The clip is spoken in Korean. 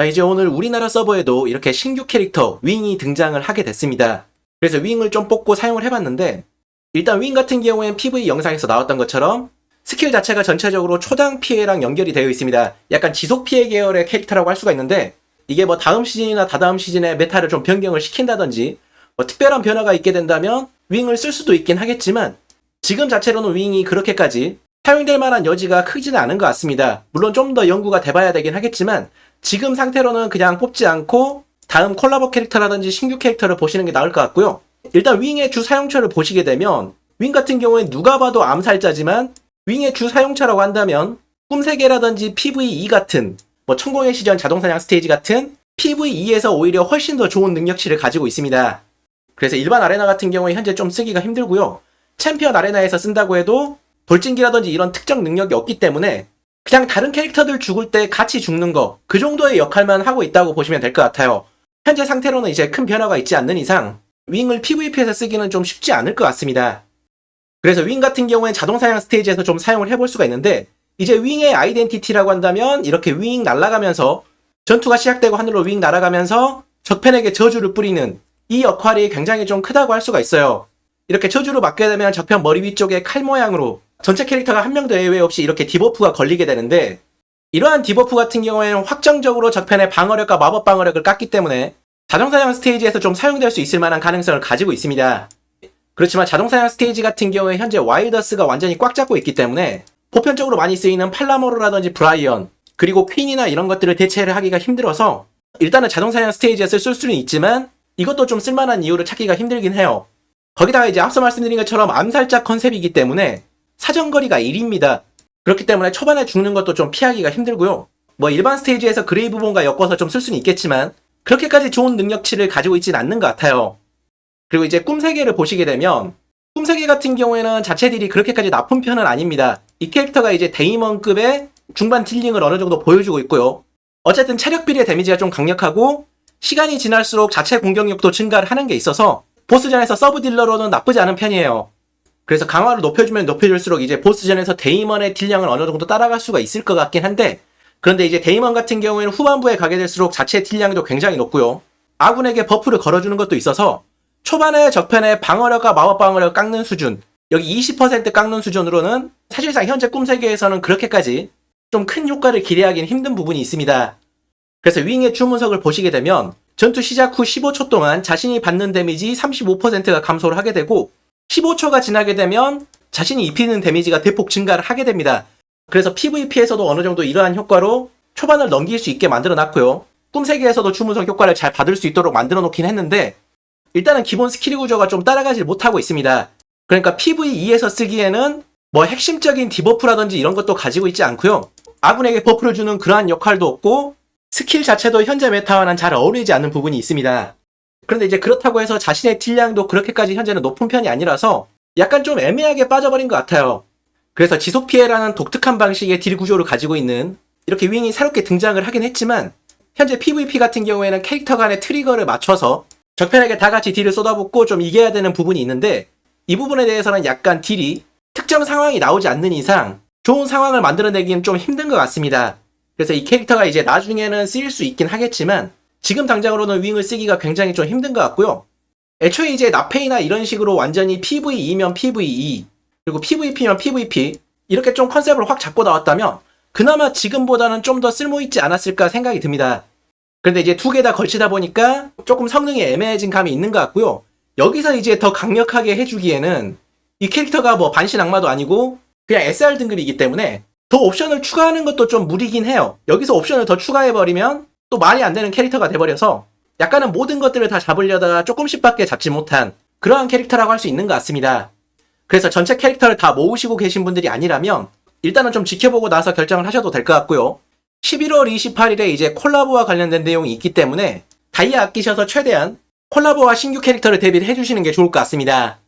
자, 이제 오늘 우리나라 서버에도 이렇게 신규 캐릭터 윙이 등장을 하게 됐습니다. 그래서 윙을 좀 뽑고 사용을 해봤는데 일단 윙 같은 경우엔 PV 영상에서 나왔던 것처럼 스킬 자체가 전체적으로 초당 피해랑 연결이 되어 있습니다. 약간 지속 피해 계열의 캐릭터라고 할 수가 있는데 이게 뭐 다음 시즌이나 다다음 시즌에 메타를 좀 변경을 시킨다든지 뭐 특별한 변화가 있게 된다면 윙을 쓸 수도 있긴 하겠지만 지금 자체로는 윙이 그렇게까지 사용될 만한 여지가 크지는 않은 것 같습니다. 물론 좀 더 연구가 돼봐야 되긴 하겠지만 지금 상태로는 그냥 뽑지 않고 다음 콜라보 캐릭터라든지 신규 캐릭터를 보시는 게 나을 것 같고요. 일단 윙의 주 사용처를 보시게 되면 윙 같은 경우엔 누가 봐도 암살자지만 윙의 주 사용처라고 한다면 꿈세계라든지 PVE 같은 뭐 천공의 시전 자동사냥 스테이지 같은 PVE에서 오히려 훨씬 더 좋은 능력치를 가지고 있습니다. 그래서 일반 아레나 같은 경우에 현재 좀 쓰기가 힘들고요. 챔피언 아레나에서 쓴다고 해도 돌진기라든지 이런 특정 능력이 없기 때문에 그냥 다른 캐릭터들 죽을 때 같이 죽는 거 그 정도의 역할만 하고 있다고 보시면 될 것 같아요. 현재 상태로는 이제 큰 변화가 있지 않는 이상 윙을 PVP에서 쓰기는 좀 쉽지 않을 것 같습니다. 그래서 윙 같은 경우엔 자동 사냥 스테이지에서 좀 사용을 해볼 수가 있는데 이제 윙의 아이덴티티라고 한다면 이렇게 윙 날아가면서 전투가 시작되고 하늘로 윙 날아가면서 적편에게 저주를 뿌리는 이 역할이 굉장히 좀 크다고 할 수가 있어요. 이렇게 저주를 맞게 되면 적편 머리 위쪽에 칼 모양으로 전체 캐릭터가 한 명도 예외 없이 이렇게 디버프가 걸리게 되는데 이러한 디버프 같은 경우에는 확정적으로 적편의 방어력과 마법 방어력을 깎기 때문에 자동사냥 스테이지에서 좀 사용될 수 있을 만한 가능성을 가지고 있습니다. 그렇지만 자동사냥 스테이지 같은 경우에 현재 와일더스가 완전히 꽉 잡고 있기 때문에 보편적으로 많이 쓰이는 팔라모르라든지 브라이언 그리고 퀸이나 이런 것들을 대체를 하기가 힘들어서 일단은 자동사냥 스테이지에서 쓸 수는 있지만 이것도 좀 쓸만한 이유를 찾기가 힘들긴 해요. 거기다가 이제 앞서 말씀드린 것처럼 암살자 컨셉이기 때문에 사정거리가 1입니다. 그렇기 때문에 초반에 죽는 것도 좀 피하기가 힘들고요. 뭐 일반 스테이지에서 그레이브본과 엮어서 좀 쓸 수는 있겠지만 그렇게까지 좋은 능력치를 가지고 있진 않는 것 같아요. 그리고 이제 꿈세계를 보시게 되면 꿈세계 같은 경우에는 자체들이 그렇게까지 나쁜 편은 아닙니다. 이 캐릭터가 이제 데이먼급의 중반 딜링을 어느 정도 보여주고 있고요. 어쨌든 체력 비례 데미지가 좀 강력하고 시간이 지날수록 자체 공격력도 증가를 하는 게 있어서 보스전에서 서브 딜러로는 나쁘지 않은 편이에요. 그래서 강화를 높여주면 높여줄수록 이제 보스전에서 데이먼의 딜량을 어느 정도 따라갈 수가 있을 것 같긴 한데 그런데 이제 데이먼 같은 경우에는 후반부에 가게 될수록 자체 딜량도 굉장히 높고요. 아군에게 버프를 걸어주는 것도 있어서 초반에 적편의 방어력과 마법 방어력 깎는 수준 여기 20% 깎는 수준으로는 사실상 현재 꿈세계에서는 그렇게까지 좀 큰 효과를 기대하기는 힘든 부분이 있습니다. 그래서 윙의 주문석을 보시게 되면 전투 시작 후 15초 동안 자신이 받는 데미지 35%가 감소를 하게 되고 15초가 지나게 되면 자신이 입히는 데미지가 대폭 증가를 하게 됩니다. 그래서 PVP에서도 어느 정도 이러한 효과로 초반을 넘길 수 있게 만들어 놨고요. 꿈세계에서도 주문석 효과를 잘 받을 수 있도록 만들어 놓긴 했는데 일단은 기본 스킬 구조가 좀 따라가질 못하고 있습니다. 그러니까 PVE에서 쓰기에는 뭐 핵심적인 디버프라든지 이런 것도 가지고 있지 않고요. 아군에게 버프를 주는 그러한 역할도 없고 스킬 자체도 현재 메타와는 잘 어울리지 않는 부분이 있습니다. 그런데 이제 그렇다고 해서 자신의 딜량도 그렇게까지 현재는 높은 편이 아니라서 약간 좀 애매하게 빠져버린 것 같아요. 그래서 지속 피해라는 독특한 방식의 딜 구조를 가지고 있는 이렇게 윙이 새롭게 등장을 하긴 했지만 현재 PVP 같은 경우에는 캐릭터 간의 트리거를 맞춰서 적편에게 다 같이 딜을 쏟아붓고 좀 이겨야 되는 부분이 있는데 이 부분에 대해서는 약간 딜이 특정 상황이 나오지 않는 이상 좋은 상황을 만들어내기는 좀 힘든 것 같습니다. 그래서 이 캐릭터가 이제 나중에는 쓰일 수 있긴 하겠지만 지금 당장으로는 윙을 쓰기가 굉장히 좀 힘든 것 같고요. 애초에 이제 나페이나 이런 식으로 완전히 PVE면 PVE 그리고 PVP면 PVP 이렇게 좀 컨셉을 확 잡고 나왔다면 그나마 지금보다는 좀 더 쓸모있지 않았을까 생각이 듭니다. 그런데 이제 두 개 다 걸치다 보니까 조금 성능이 애매해진 감이 있는 것 같고요. 여기서 이제 더 강력하게 해주기에는 이 캐릭터가 뭐 반신 악마도 아니고 그냥 SR 등급이기 때문에 더 옵션을 추가하는 것도 좀 무리긴 해요. 여기서 옵션을 더 추가해버리면 또 말이 안 되는 캐릭터가 돼버려서 약간은 모든 것들을 다 잡으려다가 조금씩밖에 잡지 못한 그러한 캐릭터라고 할 수 있는 것 같습니다. 그래서 전체 캐릭터를 다 모으시고 계신 분들이 아니라면 일단은 좀 지켜보고 나서 결정을 하셔도 될 것 같고요. 11월 28일에 이제 콜라보와 관련된 내용이 있기 때문에 다이아 아끼셔서 최대한 콜라보와 신규 캐릭터를 대비를 해주시는 게 좋을 것 같습니다.